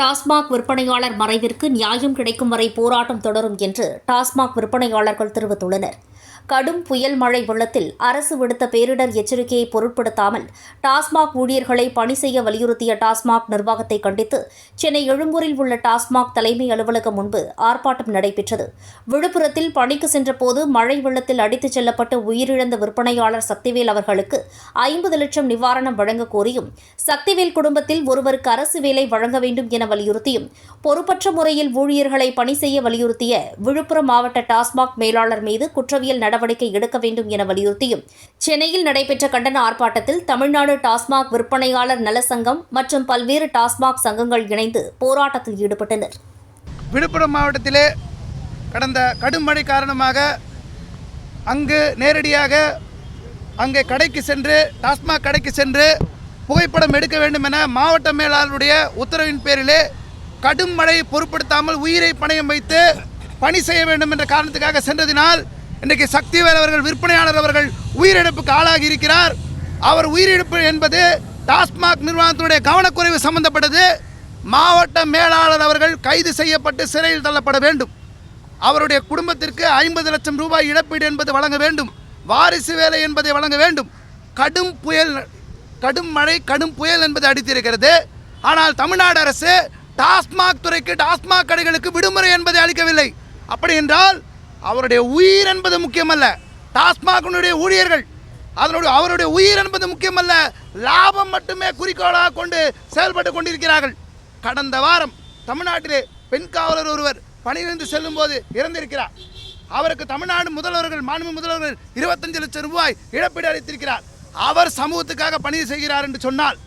டாஸ்மாக் விற்பனையாளர் மறைவிற்கு நியாயம் கிடைக்கும் வரை போராட்டம் தொடரும் என்று டாஸ்மாக் விற்பனையாளர்கள் தெரிவித்துள்ளனர். கடும் புயல் மழை வெள்ளத்தில் அரசு விடுத்த பேரிடர் எச்சரிக்கையை பொருட்படுத்தாமல் டாஸ்மாக் ஊழியர்களை பணி செய்ய வலியுறுத்திய டாஸ்மாக் நிர்வாகத்தை கண்டித்து சென்னை எழும்பூரில் உள்ள டாஸ்மாக் தலைமை அலுவலகம் முன்பு ஆர்ப்பாட்டம் நடைபெற்றது. விழுப்புரத்தில் பணிக்கு சென்றபோது மழை வெள்ளத்தில் அடித்துச் செல்லப்பட்டு உயிரிழந்த விற்பனையாளர் சக்திவேல் அவர்களுக்கு ஐம்பது லட்சம் நிவாரணம் வழங்க கோரியும் சக்திவேல் குடும்பத்தில் ஒருவருக்கு அரசு வேலை வழங்க வேண்டும் என வலியுறுத்தியும் பொறுப்பற்ற முறையில் ஊழியர்களை பணி செய்ய வலியுறுத்திய விழுப்புரம் மாவட்ட டாஸ்மாக் மேலாளர் மீது குற்றவியல் நடவடிக்கை நடவடிக்கை எடுக்க வேண்டும் என வலியுறுத்தியும். சென்னையில் நடைபெற்ற கண்டன ஆர்ப்பாட்டத்தில் தமிழ்நாடு டாஸ்மாக் விற்பனையாளர் நல சங்கம் மற்றும் பல்வேறு டாஸ்மாக் சங்கங்கள் இணைந்து போராட்டத்தில் ஈடுபட்டனர். விழுப்புரம் மாவட்டத்திலே கடந்த கடும் மழை காரணமாக அங்கு நேரடியாக அங்கே கடைக்கு சென்று டாஸ்மாக் கடைக்கு சென்று புகைப்படம் எடுக்க வேண்டும் என மாவட்ட மேலாளருடைய உத்தரவின் பேரிலே கடும் மழையை பொருட்படுத்தாமல் உயிரை பணயம் வைத்து பணி செய்ய வேண்டும் என்ற காரணத்துக்காக சென்றதினால் இன்றைக்கு சக்திவேல் அவர்கள் விற்பனையாளர் அவர்கள் உயிரிழப்புக்கு ஆளாகி இருக்கிறார். அவர் உயிரிழப்பு என்பது டாஸ்மாக் நிர்வாகத்தினுடைய கவனக்குறைவு சம்பந்தப்பட்டது. மாவட்ட மேலாளர் அவர்கள் கைது செய்யப்பட்டு சிறையில் தள்ளப்பட வேண்டும். அவருடைய குடும்பத்திற்கு ஐம்பது லட்சம் ரூபாய் இழப்பீடு என்பது வழங்க வேண்டும். வாரிசு வேலை என்பதை வழங்க வேண்டும். கடும் புயல் கடும் மழை கடும் புயல் என்பது அடித்திருக்கிறது. ஆனால் தமிழ்நாடு அரசு டாஸ்மாக் துறைக்கு டாஸ்மாக் கடைகளுக்கு விடுமுறை என்பதை அளிக்கவில்லை. அப்படி என்றால் அவருடைய உயிர் என்பது முக்கியமல்ல. டாஸ்மாகனுடைய ஊழியர்கள் அதனுடைய அவருடைய உயிர் என்பது முக்கியமல்ல. லாபம் மட்டுமே குறிக்கோளாக கொண்டு செயல்பட்டு கொண்டிருக்கிறார்கள். கடந்த வாரம் தமிழ்நாட்டிலே பெண் காவலர் ஒருவர் பணியிலிருந்து செல்லும் போது இறந்திருக்கிறார். அவருக்கு தமிழ்நாடு முதல்வர்கள் மாநில முதல்வர்கள் இருபத்தஞ்சு லட்சம் ரூபாய் இழப்பீடு அளித்திருக்கிறார். அவர் சமூகத்துக்காக பணி செய்கிறார் என்று சொன்னால்